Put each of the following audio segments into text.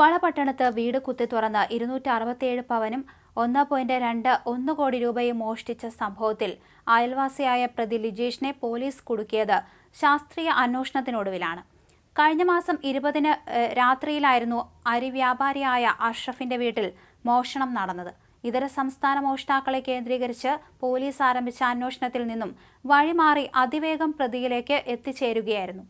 വളപട്ടണത്ത് വീട് കുത്തി തുറന്ന് ഇരുന്നൂറ്റി അറുപത്തിയേഴ് പവനും ഒന്ന് പോയിന്റ് രണ്ട് ഒന്ന് കോടി രൂപയും മോഷ്ടിച്ച സംഭവത്തിൽ അയൽവാസിയായ പ്രതി ലിജേഷിനെ പോലീസ് കുടുക്കിയത് ശാസ്ത്രീയ അന്വേഷണത്തിനൊടുവിലാണ്. കഴിഞ്ഞ മാസം ഇരുപതിന് രാത്രിയിലായിരുന്നു അരി വ്യാപാരിയായ അഷ്റഫിന്റെ വീട്ടിൽ മോഷണം നടന്നത്. ഇതര സംസ്ഥാന മോഷ്ടാക്കളെ കേന്ദ്രീകരിച്ച് പോലീസ് ആരംഭിച്ച അന്വേഷണത്തിൽ നിന്നും വഴിമാറി അതിവേഗം പ്രതിയിലേക്ക് എത്തിച്ചേരുകയായിരുന്നു.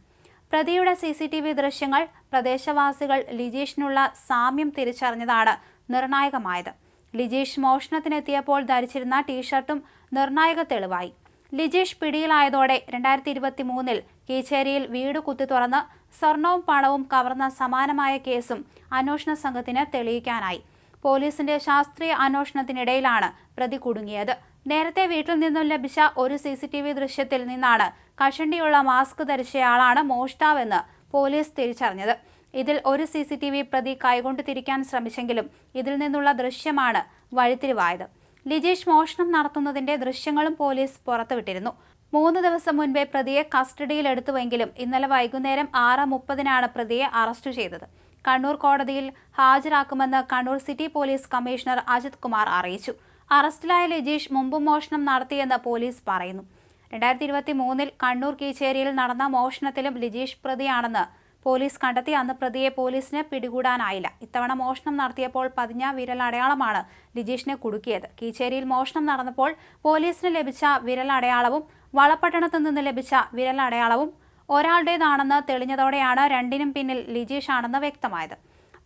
പ്രതിയുടെ സി സി ടി വി ദൃശ്യങ്ങൾ പ്രദേശവാസികൾ ലിജീഷിനുള്ള സാമ്യം തിരിച്ചറിഞ്ഞതാണ് നിർണായകമായത്. ലിജീഷ് മോഷണത്തിനെത്തിയപ്പോൾ ധരിച്ചിരുന്ന ടീഷർട്ടും നിർണായക തെളിവായി. ലിജീഷ് പിടിയിലായതോടെ രണ്ടായിരത്തി ഇരുപത്തി മൂന്നിൽ കീച്ചേരിയിൽ വീട് കുത്തി തുറന്ന് സ്വർണവും പണവും കവർന്ന സമാനമായ കേസും അന്വേഷണ സംഘത്തിന് തെളിയിക്കാനായി. പോലീസിന്റെ ശാസ്ത്രീയ അന്വേഷണത്തിനിടയിലാണ് പ്രതി കുടുങ്ങിയത്. നേരത്തെ വീട്ടിൽ നിന്നും ലഭിച്ച ഒരു സി സി ടി വി ദൃശ്യത്തിൽ നിന്നാണ് കഷണ്ടിയുള്ള മാസ്ക് ധരിച്ചയാളാണ് മോഷ്ടാവെന്ന് പോലീസ് തിരിച്ചറിഞ്ഞത്. ഇതിൽ ഒരു സി സി ടി വി പ്രതി കൈകൊണ്ട് തിരിക്കാൻ ശ്രമിച്ചെങ്കിലും ഇതിൽ നിന്നുള്ള ദൃശ്യമാണ് വഴിത്തിരിവായത്. ലിജീഷ് മോഷണം നടത്തുന്നതിന്റെ ദൃശ്യങ്ങളും പോലീസ് പുറത്തുവിട്ടിരുന്നു. മൂന്ന് ദിവസം മുൻപേ പ്രതിയെ കസ്റ്റഡിയിലെടുത്തുവെങ്കിലും ഇന്നലെ വൈകുന്നേരം ആറ് മുപ്പതിനാണ് പ്രതിയെ അറസ്റ്റ് ചെയ്തത്. കണ്ണൂർ കോടതിയിൽ ഹാജരാക്കുമെന്ന് Kannur city police commissioner Ajith Kumar അറിയിച്ചു. അറസ്റ്റിലായ ലിജീഷ് മുമ്പും മോഷണം നടത്തിയെന്ന് പോലീസ് പറയുന്നു. രണ്ടായിരത്തി ഇരുപത്തി മൂന്നിൽ കണ്ണൂർ കീച്ചേരിയിൽ നടന്ന മോഷണത്തിലും ലിജീഷ് പ്രതിയാണെന്ന് പോലീസ് കണ്ടെത്തി. അന്ന് പ്രതിയെ പോലീസിന് പിടികൂടാനായില്ല. ഇത്തവണ മോഷണം നടത്തിയപ്പോൾ പതിഞ്ഞ വിരലടയാളമാണ് ലിജീഷിനെ കുടുക്കിയത്. കീച്ചേരിയിൽ മോഷണം നടന്നപ്പോൾ പോലീസിന് ലഭിച്ച വിരലടയാളവും വളപട്ടണത്തു നിന്ന് ലഭിച്ച വിരലടയാളവും ഒരാളുടേതാണെന്ന് തെളിഞ്ഞതോടെയാണ് രണ്ടിനും പിന്നിൽ ലിജീഷ് ആണെന്ന് വ്യക്തമായത്.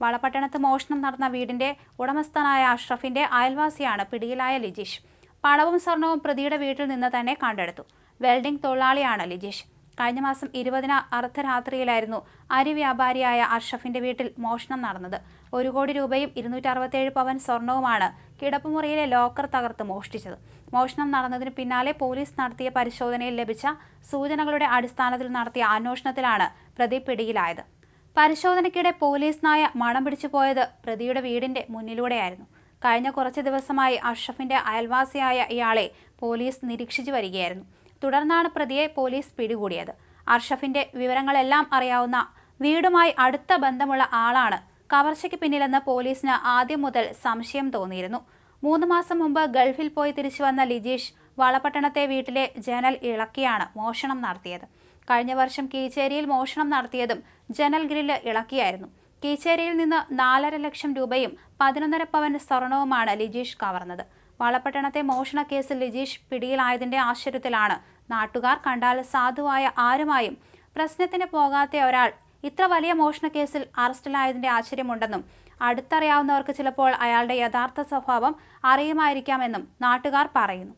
വളപട്ടണത്ത് മോഷണം നടന്ന വീടിന്റെ ഉടമസ്ഥനായ അഷ്റഫിന്റെ അയൽവാസിയാണ് പിടിയിലായ ലിജീഷ്. പണവും സ്വർണവും പ്രതിയുടെ വീട്ടിൽ നിന്ന് തന്നെ കണ്ടെടുത്തു. വെൽഡിംഗ് തൊഴിലാളിയാണ് ലിജീഷ്. കഴിഞ്ഞ മാസം ഇരുപതിന് അർദ്ധരാത്രിയിലായിരുന്നു അരി വ്യാപാരിയായ അഷ്റഫിന്റെ വീട്ടിൽ മോഷണം നടന്നത്. ഒരു കോടി രൂപയും ഇരുന്നൂറ്റി അറുപത്തേഴ് പവൻ സ്വർണവുമാണ് കിടപ്പുമുറിയിലെ ലോക്കർ തകർത്ത് മോഷ്ടിച്ചത്. മോഷണം നടന്നതിന് പിന്നാലെ പോലീസ് നടത്തിയ പരിശോധനയിൽ ലഭിച്ച സൂചനകളുടെ അടിസ്ഥാനത്തിൽ നടത്തിയ അന്വേഷണത്തിലാണ് പ്രതി പിടിയിലായത്. പരിശോധനയ്ക്കിടെ പോലീസ് നായ മണം പിടിച്ചു പോയത് പ്രതിയുടെ വീടിന്റെ മുന്നിലൂടെയായിരുന്നു. കഴിഞ്ഞ കുറച്ച് ദിവസമായി അഷ്റഫിന്റെ അയൽവാസിയായ ഇയാളെ പോലീസ് നിരീക്ഷിച്ചു വരികയായിരുന്നു. തുടർന്നാണ് പ്രതിയെ പോലീസ് പിടികൂടിയത്. അർഷഫിന്റെ വിവരങ്ങളെല്ലാം അറിയാവുന്ന വീടുമായി അടുത്ത ബന്ധമുള്ള ആളാണ്. കവർച്ചയ്ക്ക് പിന്നിലെന്ന് പോലീസിന് ആദ്യം മുതൽ സംശയം തോന്നിയിരുന്നു. മൂന്ന് മാസം മുമ്പ് ഗൾഫിൽ പോയി തിരിച്ചു വന്ന ലിജീഷ് വളപട്ടണത്തെ വീട്ടിലെ ജനൽ ഇളക്കിയാണ് മോഷണം നടത്തിയത്. കഴിഞ്ഞ വർഷം കീച്ചേരിയിൽ മോഷണം നടത്തിയതും ജനൽ ഗ്രില്ല് ഇളക്കിയായിരുന്നു. കീച്ചേരിയിൽ നിന്ന് നാലര ലക്ഷം രൂപയും പതിനൊന്നര പവൻ സ്വർണവുമാണ് ലിജീഷ് കവർന്നത്. വളപട്ടണത്തെ മോഷണ കേസിൽ ലിജീഷ് പിടിയിലായതിന്റെ ആശ്ചര്യത്തിലാണ്. നാട്ടുകാർ കണ്ടാൽ സാധുവായ ആരുമായും പ്രശ്നത്തിന് പോകാത്ത ഒരാൾ ഇത്ര വലിയ മോഷണ കേസിൽ അറസ്റ്റിലായതിന്റെ ആശ്ചര്യമുണ്ടെന്നും അടുത്തറിയാവുന്നവർക്ക് ചിലപ്പോൾ അയാളുടെ യഥാർത്ഥ സ്വഭാവം അറിയുമായിരിക്കാമെന്നും നാട്ടുകാർ പറയുന്നു.